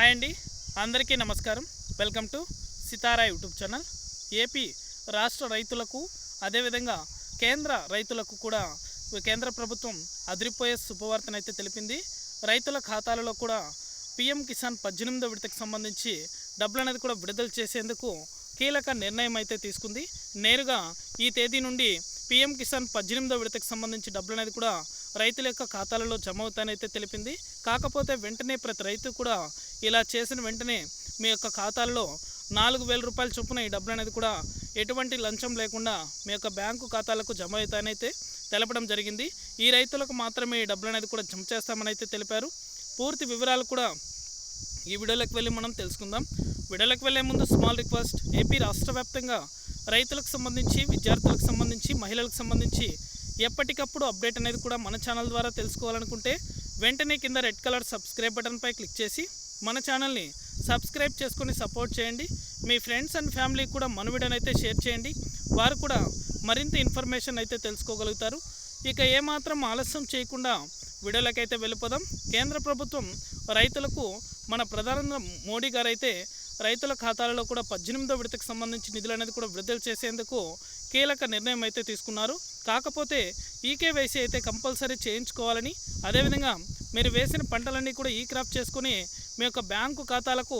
Hi అండి. అందరికీ నమస్కారం. Welcome to Sitara YouTube channel. AP రాష్ట్ర రైతులకు అదేవిధంగా కేంద్ర రైతులకు కూడా కేంద్ర ప్రభుత్వం అదిరిపోయే శుభవార్తనైతే తెలిపింది. రైతుల ఖాతాలలో కూడా పిఎం కిసాన్ పద్దెనిమిదో విడతకు సంబంధించి డబ్బులు అనేది కూడా విడుదల చేసేందుకు కీలక నిర్ణయం అయితే తీసుకుంది. నేరుగా ఈ తేదీ నుండి పిఎం కిసాన్ పద్దెనిమిదో విడతకు సంబంధించి డబ్బులు అనేది కూడా రైతుల యొక్క ఖాతాలలో జమ అవుతానైతే తెలిపింది. కాకపోతే వెంటనే ప్రతి రైతు కూడా ఇలా చేసిన వెంటనే మీ యొక్క ఖాతాల్లో నాలుగు వేల రూపాయల చొప్పున ఈ డబ్బులు అనేది కూడా ఎటువంటి లంచం లేకుండా మీ యొక్క బ్యాంకు ఖాతాలకు జమ అవుతానైతే తెలపడం జరిగింది. ఈ రైతులకు మాత్రమే ఈ డబ్బులు అనేది కూడా జమ చేస్తామని అయితే తెలిపారు. పూర్తి వివరాలు కూడా ఈ వీడియోలోకి వెళ్ళి మనం తెలుసుకుందాం. వీడియోలోకి వెళ్ళే ముందు స్మాల్ రిక్వెస్ట్ ఏపీ రాష్ట్ర వ్యాప్తంగా రైతులకు సంబంధించి విద్యార్థులకు సంబంధించి మహిళలకు సంబంధించి ఎప్పటికప్పుడు అప్డేట్ అనేది కూడా మన ఛానల్ ద్వారా తెలుసుకోవాలనుకుంటే వెంటనే కింద రెడ్ కలర్ సబ్స్క్రైబ్ బటన్పై క్లిక్ చేసి మన ఛానల్ని సబ్స్క్రైబ్ చేసుకొని సపోర్ట్ చేయండి. మీ ఫ్రెండ్స్ అండ్ ఫ్యామిలీకి కూడా మన వీడియోని షేర్ చేయండి. వారు కూడా మరింత ఇన్ఫర్మేషన్ అయితే తెలుసుకోగలుగుతారు. ఇక ఏమాత్రం ఆలస్యం చేయకుండా వీడియోలకైతే వెళ్ళిపోదాం. కేంద్ర ప్రభుత్వం రైతులకు మన ప్రధాన మోడీ గారు అయితే రైతుల ఖాతాలలో కూడా పద్దెనిమిదో విడతకు సంబంధించి నిధులు అనేది కూడా విడుదల చేసేందుకు కీలక నిర్ణయం అయితే తీసుకున్నారు. కాకపోతే ఈకేవైసీ అయితే కంపల్సరీ చేయించుకోవాలని అదేవిధంగా మీరు వేసిన పంటలన్నీ కూడా ఈ క్రాప్ చేసుకుని మీ యొక్క బ్యాంకు ఖాతాలకు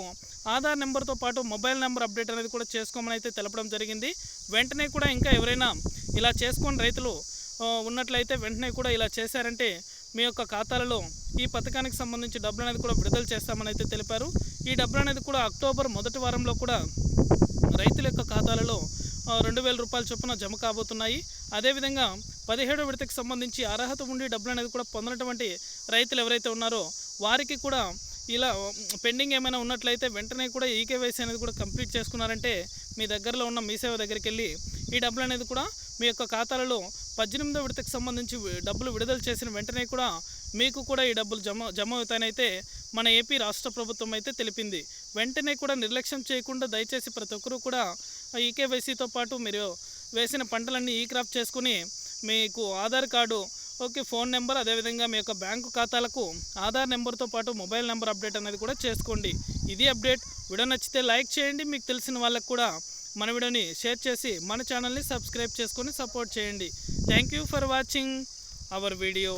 ఆధార్ నెంబర్తో పాటు మొబైల్ నెంబర్ అప్డేట్ అనేది కూడా చేసుకోమని అయితే తెలపడం జరిగింది. వెంటనే కూడా ఇంకా ఎవరైనా ఇలా చేసుకొని రైతులు ఉన్నట్లయితే వెంటనే కూడా ఇలా చేశారంటే మీ యొక్క ఖాతాలలో ఈ పథకానికి సంబంధించి డబ్బులు అనేది కూడా విడుదల చేస్తామని అయితే తెలిపారు. ఈ డబ్బులు అనేది కూడా అక్టోబర్ మొదటి వారంలో కూడా రైతుల యొక్క ఖాతాలలో రెండు వేల రూపాయల చొప్పున జమ కాబోతున్నాయి. అదేవిధంగా పదిహేడో విడతకు సంబంధించి అర్హత ఉండి డబ్బులు అనేది కూడా పొందినటువంటి రైతులు ఎవరైతే ఉన్నారో వారికి కూడా ఇలా పెండింగ్ ఏమైనా ఉన్నట్లయితే వెంటనే కూడా ఈకేవైసీ అనేది కూడా కంప్లీట్ చేసుకున్నారంటే మీ దగ్గరలో ఉన్న మీ సేవ దగ్గరికి వెళ్ళి ఈ డబ్బులు అనేది కూడా మీ యొక్క ఖాతాలలో పద్దెనిమిదో విడతకు సంబంధించి డబ్బులు విడుదల చేసిన వెంటనే కూడా మీకు కూడా ఈ డబ్బులు జమ జమ అవుతాయనైతే మన ఏపీ రాష్ట్ర ప్రభుత్వం అయితే తెలిపింది. వెంటనే కూడా నిర్లక్ష్యం చేయకుండా దయచేసి ప్రతి ఒక్కరూ కూడా ఈకేవైసీతో పాటు మీరు వేసిన పంటలన్నీ ఈ క్రాప్ చేసుకుని మీకు Aadhaar card okay phone number అదేవిధంగా మీ యొక్క బ్యాంకు ఖాతాలకు ఆధార్ నెంబర్తో పాటు మొబైల్ నెంబర్ అప్డేట్ అనేది కూడా చేసుకోండి. ఇది అప్డేట్. వీడియో నచ్చితే లైక్ చేయండి. మీకు తెలిసిన వాళ్ళకు కూడా మన వీడియోని షేర్ చేసి మన ఛానల్ని సబ్స్క్రైబ్ చేసుకొని సపోర్ట్ చేయండి. Thank you for watching our video.